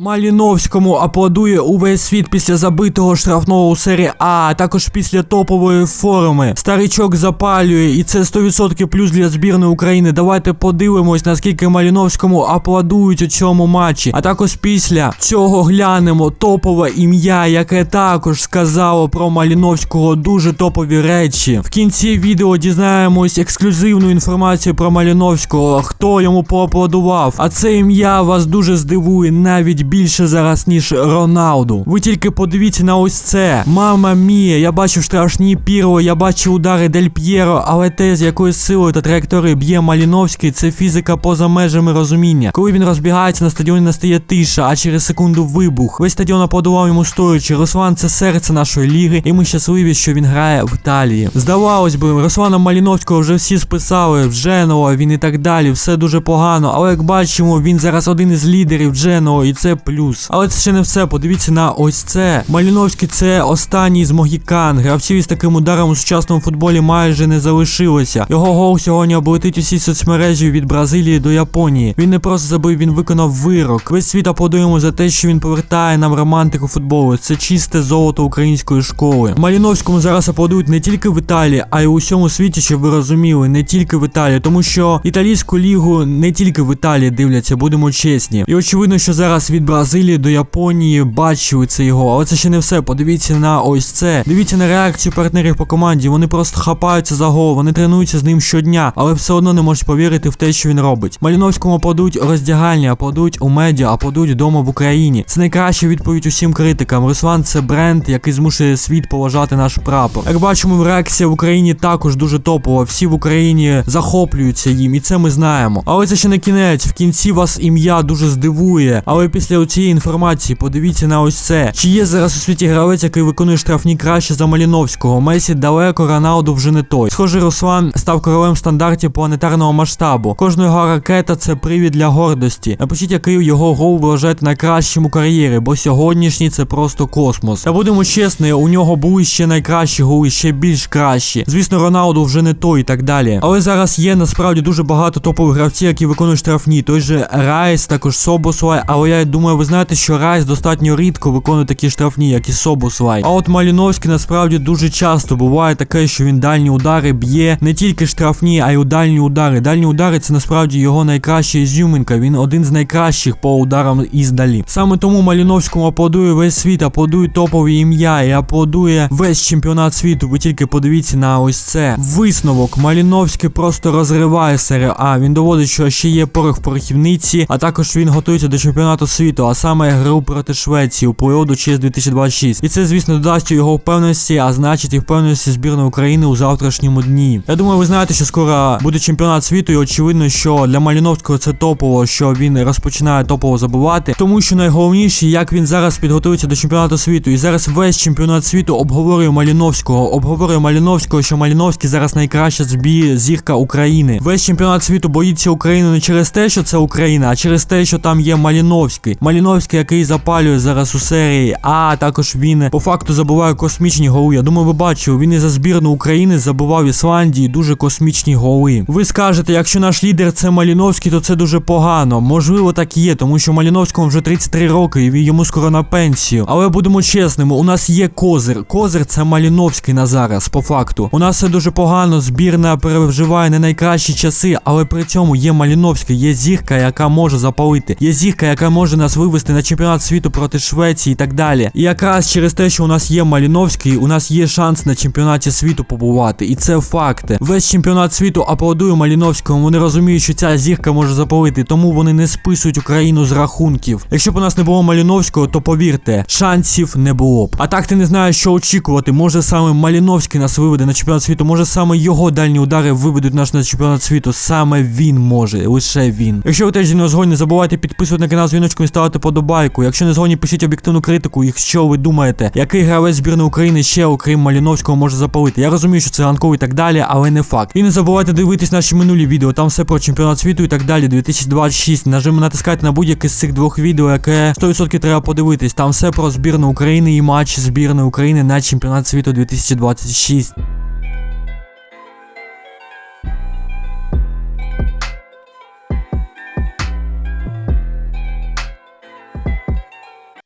Маліновському аплодує увесь світ після забитого штрафного у серії А, а також після топової форми. Старичок запалює, і це 100% плюс для збірної України. Давайте подивимось, наскільки Маліновському аплодують у цьому матчі. А також після цього глянемо топове ім'я, яке також сказало про Маліновського дуже топові речі. В кінці відео дізнаємось ексклюзивну інформацію про Маліновського, хто йому поаплодував. А це ім'я вас дуже здивує навіть більше зараз, ніж Роналду. Ви тільки подивіться на ось це. Мама мія, я бачив страшні піро, я бачив удари Дель П'єро, але те, з якою силою та траєкторією б'є Маліновський, це фізика поза межами розуміння. Коли він розбігається на стадіоні, настає тиша, а через секунду вибух. Весь стадіон аплодував йому стоячи. Руслан це серце нашої ліги, і ми щасливі, що він грає в Італії. Здавалось би, Руслана Маліновського вже всі списали в Дженуа, він і так далі. Все дуже погано. Але як бачимо, він зараз один із лідерів Дженуа, і це плюс. Але це ще не все. Подивіться на ось це. Маліновський це останній з могікан. Гравців із таким ударом у сучасному футболі майже не залишилося. Його гол сьогодні облетить усі соцмережі від Бразилії до Японії. Він не просто забив, він виконав вирок. Весь світ аплодує йому за те, що він повертає нам романтику футболу. Це чисте золото української школи. Маліновському зараз аплодують не тільки в Італії, а й у всьому світі, щоб ви розуміли, не тільки в Італії, тому що італійську лігу не тільки в Італії дивляться, будемо чесні. І очевидно, що зараз від Бразилії до Японії бачили це його, але це ще не все. Подивіться на ось це. Дивіться на реакцію партнерів по команді. Вони просто хапаються за гол, вони тренуються з ним щодня, але все одно не можуть повірити в те, що він робить. Маліновському аплодують роздягальні, аплодують у медіа, аплодують вдома в Україні. Це найкраща відповідь усім критикам. Руслан це бренд, який змушує світ поважати наш прапор. Як бачимо, реакція в Україні також дуже топова. Всі в Україні захоплюються їм, і це ми знаємо. Але це ще не кінець. В кінці вас ім'я дуже здивує. Але після цієї інформації подивіться на ось це. Чи є зараз у світі гравець, який виконує штрафні краще за Маліновського? Месі далеко, Роналду вже не той. Схоже, Руслан став королем стандартів планетарного масштабу. Кожна його ракета це привід для гордості. Напишіть, який його гол ви вважаєте найкращим у кар'єрі, бо сьогоднішній це просто космос. Та будемо чесні, у нього були ще найкращі голи, ще більш кращі. Звісно, Роналду вже не той і так далі. Але зараз є насправді дуже багато топових гравців, які виконують штрафні. Той же Райс, також Собослай. Але я думаю, ви знаєте, що Райс достатньо рідко виконує такі штрафні, як і Собослай. А от Маліновський насправді дуже часто буває таке, що він дальні удари б'є не тільки штрафні, а й у дальні удари. Дальні удари це насправді його найкраща ізюминка. Він один з найкращих по ударам іздалі. Саме тому Маліновському аплодує весь світ, аплодує топові ім'я і аплодує весь чемпіонат світу. Ви тільки подивіться на ось це. Висновок Маліновський просто розриває серію А. Він доводить, що ще є порох в порохівниці, а також він готується до чемпіонату світу, а саме гру проти Швеції у періоду через 2026. І це, звісно, додасть його впевненості, а значить і впевненості збірної України у завтрашньому дні. Я думаю, ви знаєте, що скоро буде чемпіонат світу, і очевидно, що для Маліновського це топово, що він розпочинає топово забувати, тому що найголовніше, як він зараз підготується до чемпіонату світу. І зараз весь чемпіонат світу обговорює Маліновського, обговорює Маліновського, що Маліновський зараз найкраща збі зірка України. Весь чемпіонат світу боїться України не через те, що це Україна, а через те, що там є Маліновський. Маліновський, який запалює зараз у серії, а також він по факту забуває космічні голи. Я думаю, ви бачили, він і за збірну України забував Ісландії дуже космічні голи. Ви скажете, якщо наш лідер це Маліновський, то це дуже погано. Можливо, так і є, тому що Маліновському вже 33 роки і йому скоро на пенсію. Але будемо чесними, у нас є козир. Козир це Маліновський на зараз, по факту. У нас все дуже погано. Збірна переживає не найкращі часи, але при цьому є Маліновський, є зірка, яка може запалити. Є зірка, яка може нас вивести на чемпіонат світу проти Швеції і так далі. І якраз через те, що у нас є Маліновський, у нас є шанс на чемпіонаті світу побувати. І це факти. Весь чемпіонат світу аплодує Маліновському. Вони розуміють, що ця зірка може запалити, тому вони не списують Україну з рахунків. Якщо б у нас не було Маліновського, то повірте, шансів не було б. А так ти не знаєш, що очікувати. Може саме Маліновський нас виведе на чемпіонат світу, може саме його дальні удари виведуть нас на чемпіонат світу. Саме він може, лише він. Якщо ви теж зі згодні, не забувайте підписувати на канал з дзвіночком і ставити подобайку. Якщо не згодні, пишіть об'єктивну критику, якщо ви думаєте, який гравець збірної України ще, окрім Маліновського, може запалити. Я розумію, що це ранковий і так далі, але не факт. І не забувайте дивитись наші минулі відео, там все про чемпіонат світу і так далі. 2026. Нажим натискайте на будь-яке з цих двох відео, яке 100% треба подивитись. Там все про збірну України і матч збірної України на чемпіонат світу 2026.